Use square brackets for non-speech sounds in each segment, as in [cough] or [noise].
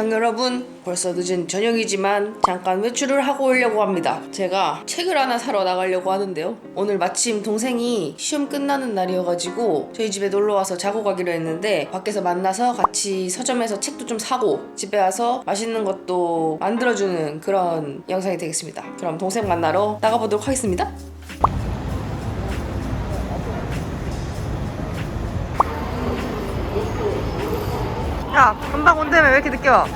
안녕 여러분. 벌써 늦은 저녁이지만 잠깐 외출을 하고 오려고 합니다. 제가 책을 하나 사러 나가려고 하는데요. 오늘 마침 동생이 시험 끝나는 날이어가지고 저희 집에 놀러와서 자고 가기로 했는데 밖에서 만나서 같이 서점에서 책도 좀 사고 집에 와서 맛있는 것도 만들어주는 그런 영상이 되겠습니다. 그럼 동생 만나러 나가보도록 하겠습니다 야 금방 온다며 왜 이렇게 늦게 와?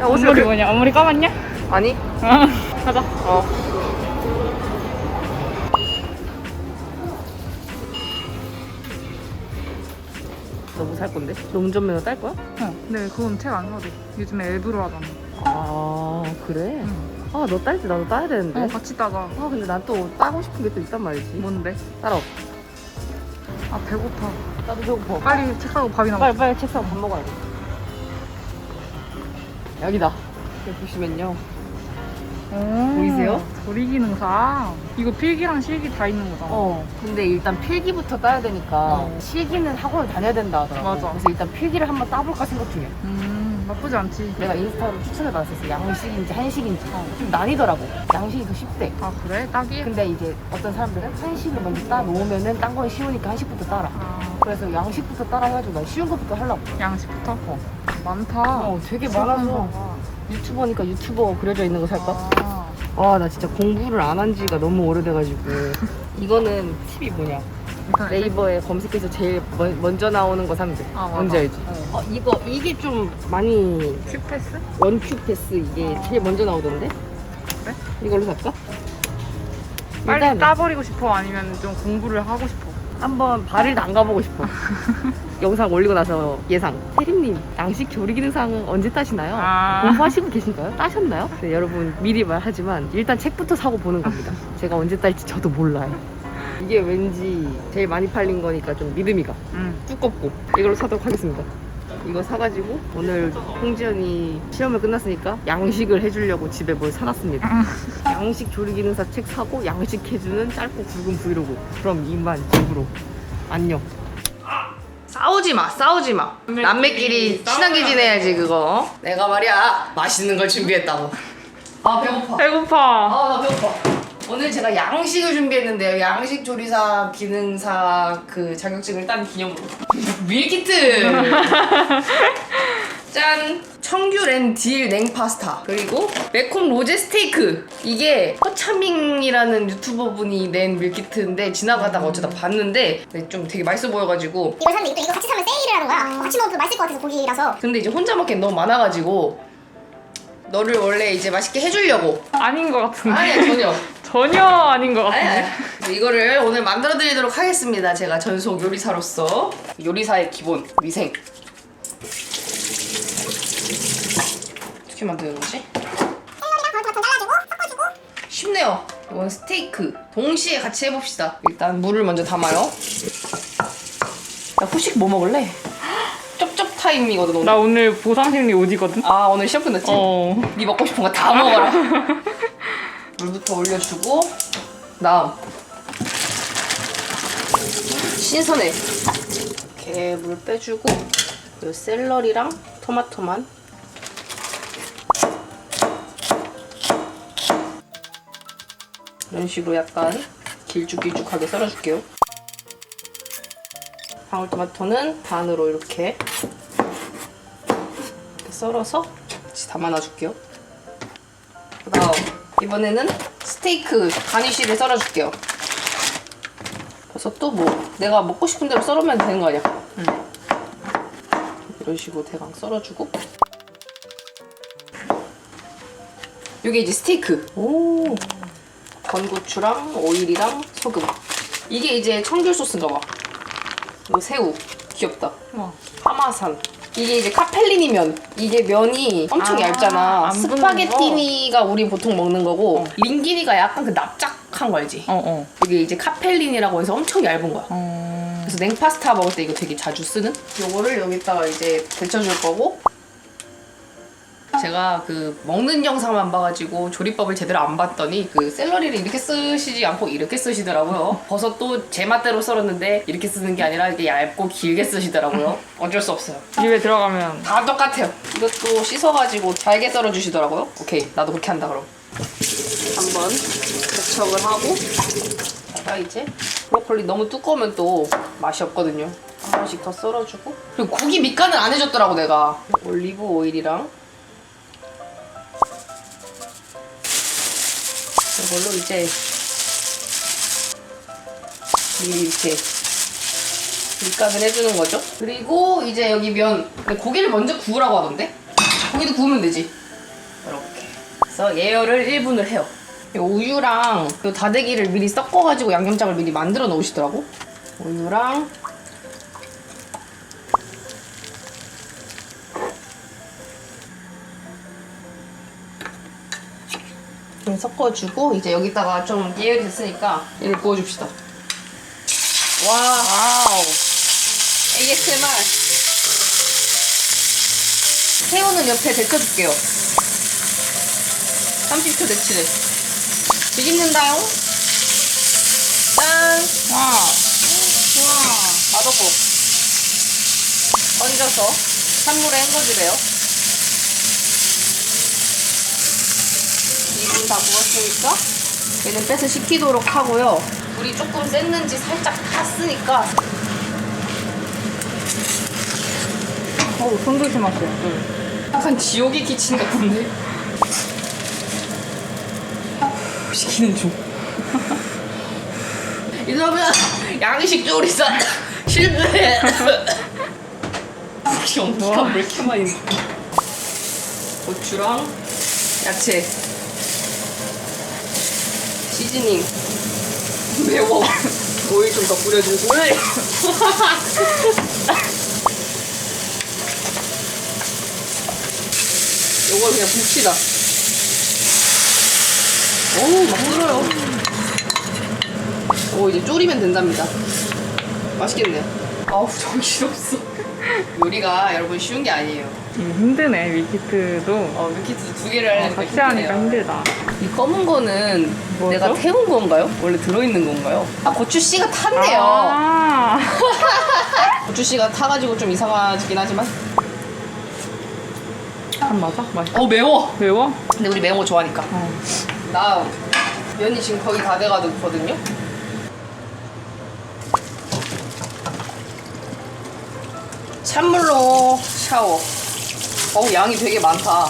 야 앞머리 뭐냐? 앞머리 까맣냐? 아니 어, [laughs] 가자. 어. 너뭐살 건데? 너 운전면허 딸 거야? 어, 근데 그건 책 안 사도 돼. 요즘에 앱으로 하잖아. 아 그래? 응. 아 너딸때 나도 따야 되는데 어, 같이 따가. 아 근데 난 또 따고 싶은 게 또 있단 말이지 뭔데? 따라 아, 배고파. 나도 배고파 빨리 책 사고 밥이나 빨리 먹자. 빨리 책 사고 밥 먹어야 돼 여기다 여기 보시면요 오, 보이세요? 조리 기능사. 이거 필기랑 실기 다 있는 거잖아. 어 근데 일단 필기부터 따야 되니까 어. 실기는 학원을 다녀야 된다 하더라고 맞아. 그래서 일단 필기를 한번 따볼까 생각 중이야 음, 나쁘지 않지. 내가 인스타로 추천을 받았었어 양식인지 한식인지 좀 나뉘더라고 양식이 더 쉽대 아, 그래? 딱이? 근데 이제 어떤 사람들은 한식을 먼저 따 놓으면은 딴 건 쉬우니까 한식부터 따라 아, 그래서 양식부터 따라 해가지고 난 쉬운 것부터 하려고 양식부터? 어. 많다. 어 되게 많아서. 유튜버니까 유튜버 그려져 있는 거 살까? 아, 아 나 진짜 공부를 안 한 지가 너무 오래돼가지고 [laughs] 이거는 팁이 뭐냐 일단 네이버에 검색해서 제일 먼, 먼저 나오는 거 사면 돼 아, 맞아. 뭔지 알지? 어. 어 이거 이게 좀 많이 큐패스? 원큐 패스 이게 제일 먼저 나오던데? 그래? 이걸로 살까? 빨리 일단 따버리고 싶어? 아니면 좀 공부를 하고 싶어? 한번 발을 안 가보고 싶어. [laughs] 영상 올리고 나서 예상. 혜림님 양식 조리 기능상 언제 따시나요? 아. 공부하시고 계신가요? 따셨나요? 네, 여러분 미리 말하지만 일단 책부터 사고 보는 겁니다. [laughs] 제가 언제 딸지 저도 몰라요. 이게 왠지 제일 많이 팔린 거니까 좀 믿음이 가. 응. 두껍고 이걸로 사도록 하겠습니다. 이거 사가지고 오늘 홍지연이 시험을 끝났으니까 양식을 해주려고 집에 뭘 사놨습니다. 양식 조리 기능사 책 사고 양식 해주는 짧고 굵은 브이로그. 그럼 이만 집으로 안녕. 싸우지 마, 싸우지 마. 남매끼리 친하게 지내야지 그거. 내가 말이야 맛있는 걸 준비했다고. 아 배고파. 배고파. 아 나 배고파. 오늘 제가 양식을 준비했는데요. 양식 조리사 기능사 그 자격증을 딴 기념으로 밀키트. [laughs] 짠! 청귤 앤딜 냉파스타 그리고 매콤 로제 스테이크 이게 허차밍이라는 유튜버분이 낸 밀키트인데 지나가다가 어쩌다 봤는데 네, 좀 되게 맛있어 보여가지고 이걸 샀는데 또 이거 같이 사면 세일을 하는 거야. 같이 먹으면 더 맛있을 것 같아서 고기라서. 근데 이제 혼자 먹기엔 너무 많아가지고 너를 원래 이제 맛있게 해주려고 아닌 것 같은데. 아니야 전혀 [laughs] 전혀 아닌 것 아니, 같은데. 아니. 이거를 오늘 만들어 드리도록 하겠습니다. 제가 전속 요리사로서 요리사의 기본 위생. 어떻게 만드는 거지? 샐러리랑 방울토마토 잘라주고 섞어주고. 쉽네요. 이건 스테이크. 동시에 같이 해봅시다. 일단 물을 먼저 담아요. 야 후식 뭐 먹을래? [gasps] 쩝쩝 타임이거든 오늘. 나 오늘 보상심리 오지거든. 아 오늘 시험 끝났지? 어. 네 먹고 싶은 거 다 [laughs] 먹어라. 물부터 올려주고 다음 신선해. 이렇게 물 빼주고 요 샐러리랑 토마토만 이런 식으로 약간 길쭉길쭉하게 썰어줄게요. 방울토마토는 반으로 이렇게 썰어서 같이 담아놔줄게요. 그 다음 이번에는 스테이크 가니쉬를 썰어줄게요. 버섯도 뭐 내가 먹고 싶은 대로 썰으면 되는 거 아니야? 이런 식으로 대강 썰어주고 이게 이제 스테이크. 오. 건고추랑 오일이랑 소금. 이게 이제 청귤 소스인가 봐. 이거 새우. 귀엽다. 와. 파마산. 이게 이제 카펠리니 면. 이게 면이 엄청 아, 얇잖아. 안 붙는 스파게티니가 우리 보통 먹는 거고 링기니가 약간 그 납작한 거 알지? 어, 어. 이게 이제 카펠리니라고 해서 엄청 얇은 거야. 어. 그래서 냉파스타 먹을 때 이거 되게 자주 쓰는? 요거를 여기다가 이제 데쳐줄 거고 제가 그 먹는 영상만 봐가지고 조리법을 제대로 안 봤더니 그 샐러리를 이렇게 쓰시지 않고 이렇게 쓰시더라고요. 버섯도 제 맛대로 썰었는데 이렇게 쓰는 게 아니라 이렇게 얇고 길게 쓰시더라고요. 어쩔 수 없어요. 입에 들어가면 다 똑같아요. 이것도 씻어가지고 잘게 썰어주시더라고요. 오케이, 나도 그렇게 한다 그럼. 한번 세척을 하고 자 이제 브로콜리 너무 두꺼우면 또 맛이 없거든요. 한 번씩 더 썰어주고 그리고 고기 밑간을 안 해줬더라고 내가 올리브 오일이랑 걸로 이제 이렇게 밑간을 해주는 거죠. 그리고 이제 여기 면 고기를 먼저 구우라고 하던데 고기도 구우면 되지. 이렇게. 그래서 예열을 1분을 해요. 이 우유랑 이 다대기를 미리 섞어가지고 양념장을 미리 만들어 놓으시더라고. 우유랑 좀 섞어주고 이제 여기다가 좀 예열이 됐으니까 얘를 부어줍시다. 와우. ASMR. 새우는 옆에 데쳐줄게요. 30초 데치래. 뒤집는다요. 짠. 와, 와. 맛없고. 얹어서 찬물에 헹궈주래요. 2분 다 구웠으니까 얘는 빼서 식히도록 하고요. 불이 조금 셌는지 살짝 탔으니까 어우 손 조심하세요. 약간 지옥의 키친 같은데? 시키는 중. [laughs] 이러면 양식 조리사 실패. 혹시 엄지가 왜 이렇게 많이? 고추랑 야채. 시즈닝. 매워. 오일 좀 더 뿌려주고. 요걸 그냥 봅시다. 어우, 막 끓어요. 오, 이제 졸이면 된답니다. 맛있겠네요. 아우, 정신없어. 요리가 여러분 쉬운 게 아니에요. 음, 힘드네 밀키트도. 어, 밀키트 두 개를 어, 하니까 같이 하니까 힘드네요. 힘들다. 이 검은 거는 뭐죠? 내가 태운 건가요? 원래 들어있는 건가요? 아, 고추 씨가 탔네요. 아, [laughs] 고추 씨가 타가지고 좀 이상하긴 하지만. 간 맞아? 맛있어. 어, 매워. 매워? 근데 우리 매운 거 좋아하니까. 어. 나 면이 지금 거의 다 돼가거든요. 찬물로 샤워. 어우 양이 되게 많다.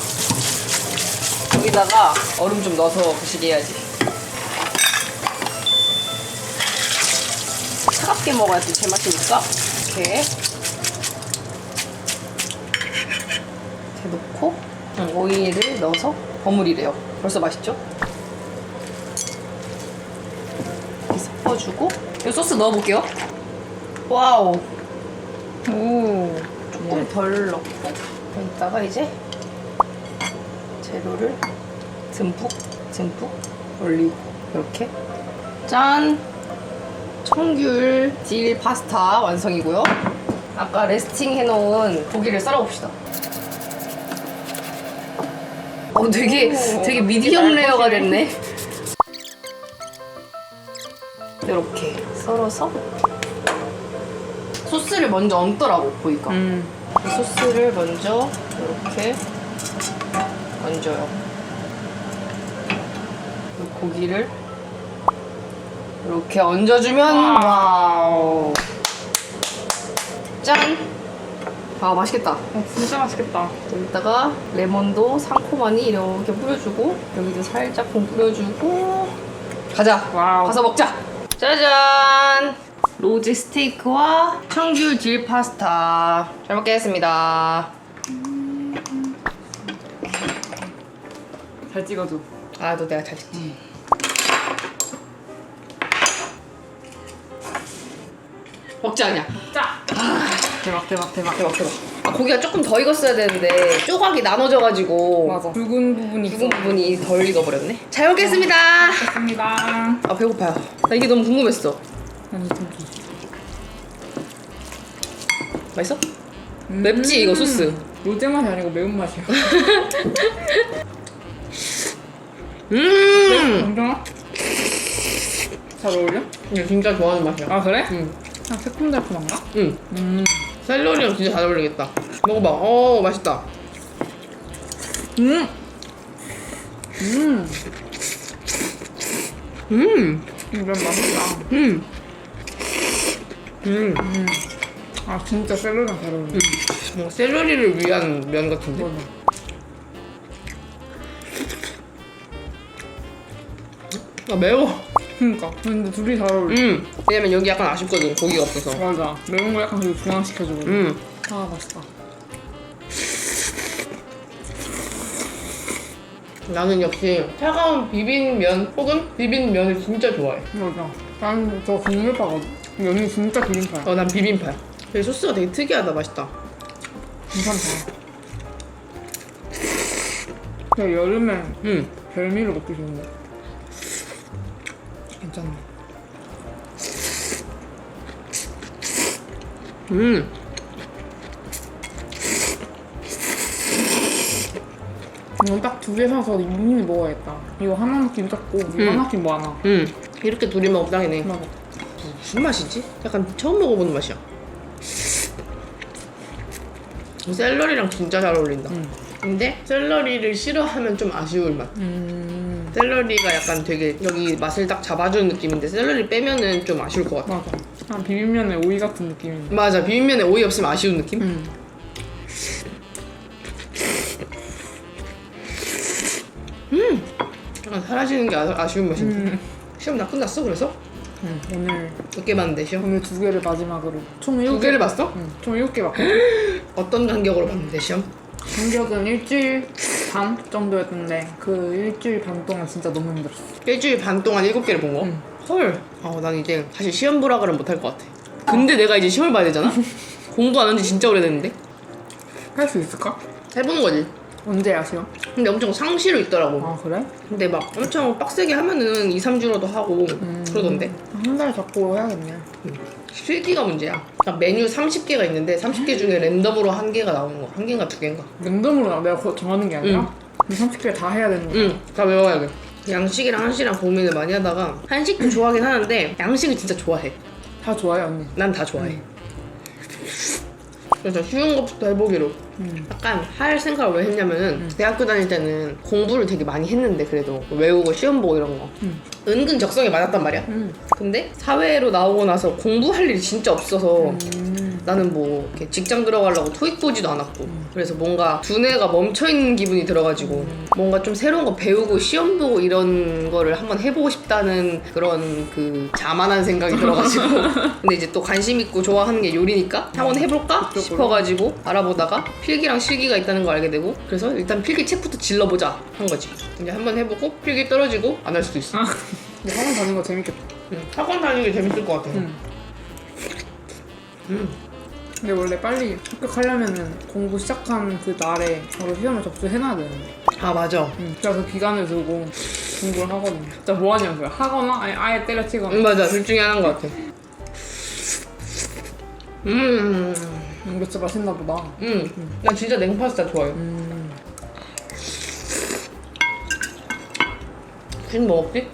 여기다가 얼음 좀 넣어서 드시게 해야지. 차갑게 먹어야 또 제맛이니까 이렇게 이렇게 넣고 음, 오일을 넣어서 버무리래요. 벌써 맛있죠? 이렇게 섞어주고 이 소스 넣어볼게요. 와우. 오. 조금 덜 넣고 여기다가 이제 재료를 듬뿍 듬뿍 올리고 이렇게 짠! 청귤 딜 파스타 완성이고요. 아까 레스팅 해놓은 고기를 썰어봅시다. 어 되게 오, 되게 미디엄. 레어가 됐네. 이렇게 썰어서 소스를 먼저 얹더라고 보니까. 음. 이 소스를 먼저 이렇게 얹어요. 이 고기를 이렇게 얹어주면 와우. 짠. 아 맛있겠다. 어, 진짜 맛있겠다. 여기다가 레몬도 상코마니 이렇게 뿌려주고 여기도 살짝 좀 뿌려주고 가자. 와우. 가서 먹자. 짜잔. 로제 스테이크와 청귤 딜 파스타. 잘 먹겠습니다. 잘 찍어줘. 아, 너 내가 잘 찍지. 먹지 않냐? 자. 대박 대박 대박. 대박, 대박. 아, 고기가 조금 더 익었어야 되는데 조각이 나눠져가지고 맞아. 붉은 부분이 붉은 부분이 덜 익어버렸네. 잘 먹겠습니다. 있습니다. 아, 배고파요. 나 이게 너무 궁금했어. 고기. 맛있어? 맵지 이거 소스. 로제 맛이 아니고 [laughs] 매운 맛이야. 음. 괜찮아? 잘 어울려? 이거 진짜 좋아하는 맛이야. 아 그래? 응. 아 새콤달콤한가? 응. 음. 샐러리랑 진짜 잘 어울리겠다. 먹어봐. 어 맛있다. 음. 음. 음. 이건 맛있다. 음. 음. 아 진짜 샐러리랑 잘 어울려. 뭐 샐러리를 위한 면 같은데? 맞아. 아 매워. 그니까 근데 둘이 잘 어울려. 음. 왜냐면 여기 약간 아쉽거든. 고기가 없어서. 맞아. 매운 거 약간 그리고 중앙시켜주거든. 음. 아 맛있다. 나는 역시 차가운 비빔면 혹은 비빔면을 진짜 좋아해. 맞아. 나는 저 국물파거든. 면이 진짜 기름파야. 어, 난 비빔파야. 이 소스가 되게 특이하다. 맛있다. 괜찮다. 그냥 여름엔 음. 별미로 먹기 좋은데. 괜찮네. 음. 이건 딱 두 개 사서 이미 먹어야겠다. 이거 하나 넣긴 적고 이거 음. 하나 넣긴 많아. 음. 이렇게 둘이 먹으면 딱이네. 맞아. 무슨 맛이지? 약간 처음 먹어보는 맛이야. 샐러리랑 진짜 잘 어울린다. 음. 근데 샐러리를 싫어하면 좀 아쉬울 맛. 음. 샐러리가 약간 되게 여기 맛을 딱 잡아주는 느낌인데 샐러리 빼면은 좀 아쉬울 것 같아. 맞아. 한 비빔면에 오이 같은 느낌인데. 맞아 비빔면에 오이 없으면 아쉬운 느낌? 음. 약간 사라지는 게 아, 쉬운 맛인데. 음. 시험 다 끝났어 그래서? 음. 오늘 몇 개 봤는데 시험? 오늘 두 개를 마지막으로 총 일곱 두 개를 봤어? 응, 총 일곱 개 봤고 [gasps] 어떤 간격으로 봤는데 시험? 간격은 일주일 반 정도였는데 그 일주일 반 동안 진짜 너무 힘들었어. 일주일 반 동안 일곱 개를 본 거? 응. 헐. 아, 난 이제 사실 시험 보라 그러면 못할 것 같아. 근데 내가 이제 시험을 봐야 되잖아? 공부 안 한 지 진짜 오래됐는데? 할 수 있을까? 해보는 거지. 언제 아쉬워? 근데 엄청 상시로 있더라고. 아 그래? 근데 막 엄청 빡세게 하면은 2, 3주로도 하고 그러던데. 한 달 잡고 해야겠네. 실기가 문제야. 그러니까 메뉴 30개가 있는데 30개 중에 랜덤으로 한 개가 나오는 거. 한 개인가 두 개인가. 랜덤으로 나- 내가 거- 정하는 게 아니라 그 30개 다 해야 되는 거야. 응, 다 외워야 돼. 양식이랑 한식이랑 고민을 많이 하다가 한식도 좋아하긴 하는데 양식을 진짜 좋아해. 다 좋아해 언니. 난 다 좋아해. 그래서 쉬운 것부터 해보기로. 음. 약간 할 생각을 왜 했냐면은 대학교 다닐 때는 공부를 되게 많이 했는데 그래도 외우고 시험 보고 이런 거 음. 은근 적성에 맞았단 말이야. 음. 근데 사회로 나오고 나서 공부할 일이 진짜 없어서 음. 나는 뭐 이렇게 직장 들어가려고 토익 보지도 않았고 그래서 뭔가 두뇌가 멈춰 있는 기분이 들어가지고 뭔가 좀 새로운 거 배우고 시험 보고 이런 거를 한번 해보고 싶다는 그런 그 자만한 생각이 들어가지고 [laughs] 근데 이제 또 관심 있고 좋아하는 게 요리니까 한번 해볼까. 싶어가지고 알아보다가 필기랑 실기가 있다는 걸 알게 되고 그래서 일단 필기 책부터 질러보자 한 거지 이제 한번 해보고 필기 떨어지고 안 할 수도 있어 아. 근데 학원 다니는 거 재밌겠다. 응. 학원 다니는 게 재밌을 것 같아 응. 음. 근데 원래 빨리 합격하려면은 공부 시작한 그 날에 바로 시험을 접수해놔야 되는데. 아 맞아 응. 그래서 기간을 두고 공부를 하거든요. 진짜 뭐 하냐고요. 하거나 아니 아예 때려치거나. 응 맞아 둘 중에 하나인 것 같아 음, 음, 이거 진짜 맛있나 보다. 음, 난 진짜 냉파스타 좋아해. 음. 지금 뭐 먹지?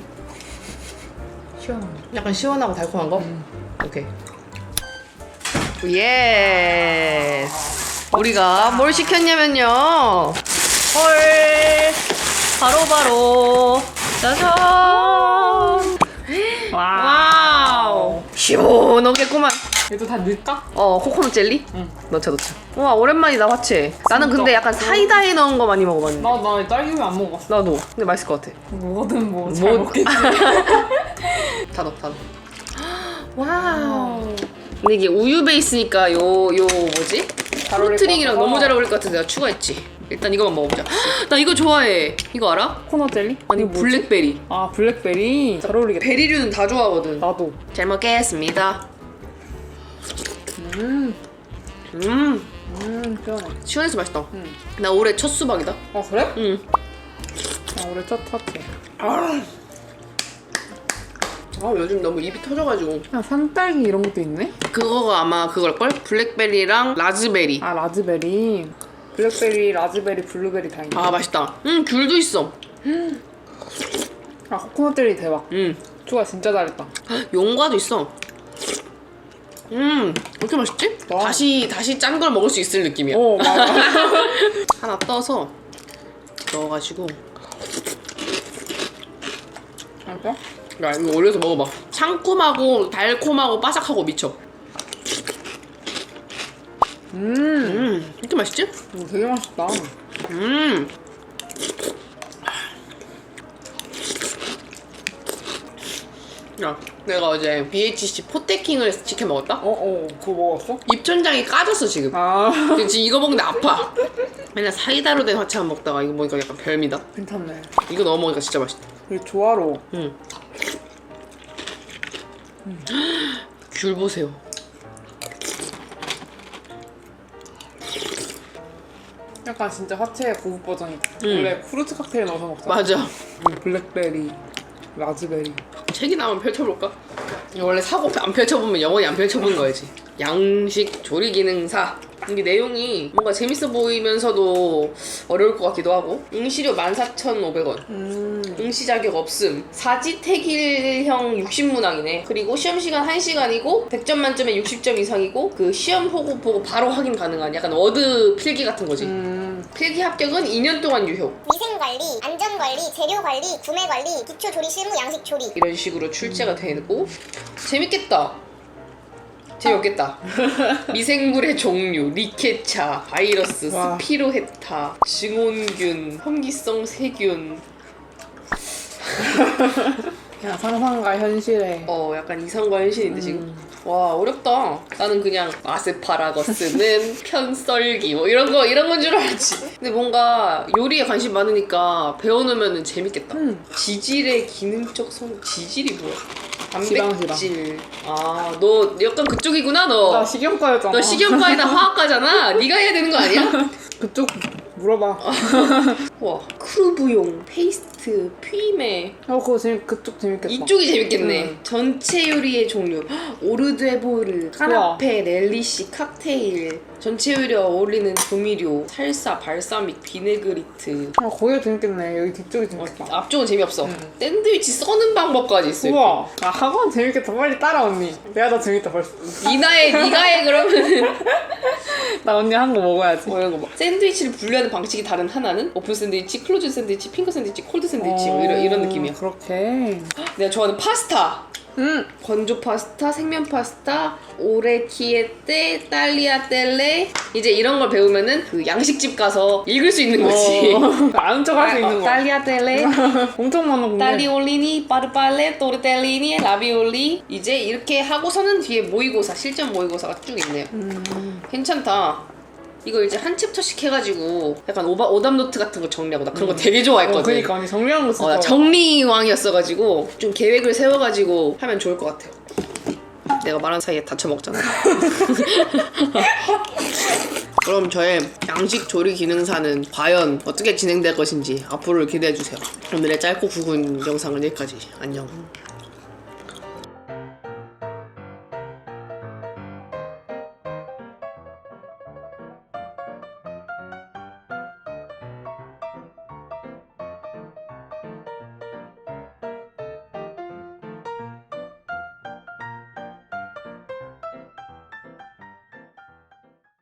시원하네. 약간 시원하고 달콤한 거? 음. 오케이. 예스. 우리가 뭘 시켰냐면요. 헐. 바로 바로. 짜잔. 와우. 시원하겠구만. 얘도 다 넣을까? 어, 코코넛 젤리? 응. 넣자, 넣자. 와, 오랜만이다, 화채. 나는 근데 약간 사이다에 넣은 거 많이 먹어봤는데. 나, 나 딸기우유 안 먹어. 나도. 근데 맛있을 것 같아. 뭐든 뭐 잘 뭐- 먹겠지. [laughs] 다 넣어, 다 넣어. 와우. 근데 이게 우유 베이스니까 요, 요 뭐지? 같아서. 너무 잘 어울릴 것 같아서 내가 추가했지. 일단 이거만 먹어보자. 헉, [gasps] 나 이거 좋아해. 이거 알아? 코코넛 젤리? 아니, 뭐지? 블랙베리. 아 블랙베리 잘 어울리겠다. 베리류는 다 좋아하거든. 나도. 잘 먹겠습니다. 음. 음. 음 시원해. 시원해서 맛있다. 음. 나 올해 첫 수박이다. 아 그래? 응. 아 올해 첫 타치. 아. 아 요즘 너무 입이 터져가지고. 야 산딸기 이런 것도 있네? 그거가 아마 그걸걸? 블랙베리랑 라즈베리. 아 라즈베리. 블랙베리, 라즈베리, 블루베리 다 있네 아 맛있다. 음 귤도 있어. 아 코코넛 젤리 대박. 음. 추가 진짜 잘했다. 용과도 있어. 음 이렇게 맛있지? 와. 다시 다시 짠 걸 먹을 수 있을 느낌이야. 오 맞아. [laughs] 하나 떠서 넣어가지고. 진짜? 야 이거 올려서 먹어봐 상콤하고 달콤하고 바삭하고 미쳐 음 음 이렇게 맛있지? 이거 되게 맛있다 음. 야, 내가 어제 BHC 포테킹을 시켜 먹었다? 어 어 그거 먹었어? 입천장이 까졌어 지금. 아 지금 이거 먹는데 아파. 맨날 사이다로 된 화채만 먹다가 이거 먹으니까 약간 별미다. 괜찮네 이거 넣어 먹으니까 진짜 맛있다. 되게 조화로워 응. 귤 보세요. 약간 진짜 화채의 고급 버전이다 음. 원래 프루트 칵테일 넣어서 먹잖아 맞아. 음, 블랙베리 라즈베리 책이 나오면 펼쳐볼까? 이거 원래 사고 안 펼쳐보면 영원히 안 펼쳐본 거지. 양식 조리 기능사. 이게 내용이 뭔가 재밌어 보이면서도 어려울 것 같기도 하고. 응시료 14,500원. 음 응시 자격 없음. 사지택일형 60문항이네. 그리고 시험 시간 1시간이고 100점 만점에 60점 이상이고 그 시험 보고 보고 바로 확인 가능한 약간 워드 필기 같은 거지. 음, 필기 합격은 2년 동안 유효. 위생관리, 안전관리, 재료관리, 구매관리, 기초조리 실무, 양식조리 이런 식으로 출제가 되고 재밌겠다. 재미없겠다. 미생물의 종류, 리케차, 바이러스, 와. 스피로헤타, 증온균, 현기성 세균. [laughs] 그냥 상상과 현실에 어, 약간 이상과 현실인데 지금. 와 어렵다. 나는 그냥 아스파라거스는 [laughs] 편썰기 뭐 이런 거 이런 건 줄 알았지. 근데 뭔가 요리에 관심 많으니까 배워놓으면 재밌겠다. 음. 지질의 기능적 성 지질이 뭐야? 단백질. 아, 너 약간 그쪽이구나, 너. 나 식용과였잖아 너 식용과에다 화학과잖아. 네가 해야 되는 거 아니야? [laughs] 그쪽 물어봐 [laughs] 와, 크루브용, 페이스트, 퓨이메. 어 그거 재밌 그쪽 재밌겠다 이쪽이 재밌겠네. 음. 전체 요리의 종류. 헉, 오르드에보르, 카나페, 렐리시, 칵테일. 전체 요리에 어울리는 조미료, 살사, 발사믹, 비네그리트. 아 거기가 재밌겠네 여기 뒤쪽이 재밌겠다 앞쪽은 재미없어. 음. 샌드위치 써는 방법까지 있어. 이렇게. 우와 아 학원 재밌겠다 빨리 따라 언니 내가 더 재밌다 벌써 니나의 니가 해 그러면 나 언니 한 거 먹어야지 뭐 이런 거 봐. 샌드위치를 분류하는 방식이 다른 하나는 오픈 샌드위치, 클로즈 샌드위치, 핑크 샌드위치, 콜드 샌드위치 뭐 이런 이런 느낌이야. 그렇게 내가 좋아하는 파스타. 음 건조 파스타, 생면 파스타, 오레키에떼, 딸리아텔레 이제 이런 걸 배우면은 그 양식집 가서 읽을 수 있는 거지. 어, [laughs] 아는 척 할 수 있는 어, 거 딸리아텔레, [laughs] 엄청 많아 근데 딸리올리니, 파르팔레, 토르텔리니, 라비올리 이제 이렇게 하고서는 뒤에 모의고사, 실전 모의고사가 쭉 있네요. 음, 괜찮다. 이거 이제 한 챕터씩 해가지고 약간 오바, 오답 노트 같은 거 정리하고 나 그런 거 되게 좋아했거든. 어, 그러니까 언니 정리하는 거 진짜 어, 나 정리왕이었어가지고 좀 계획을 세워가지고 하면 좋을 것 같아요. 내가 말한 사이에 다쳐 먹잖아. [laughs] 그럼 저의 양식 조리 기능사는 과연 어떻게 진행될 것인지 앞으로를 기대해 주세요. 오늘의 짧고 굵은 영상은 여기까지. 안녕.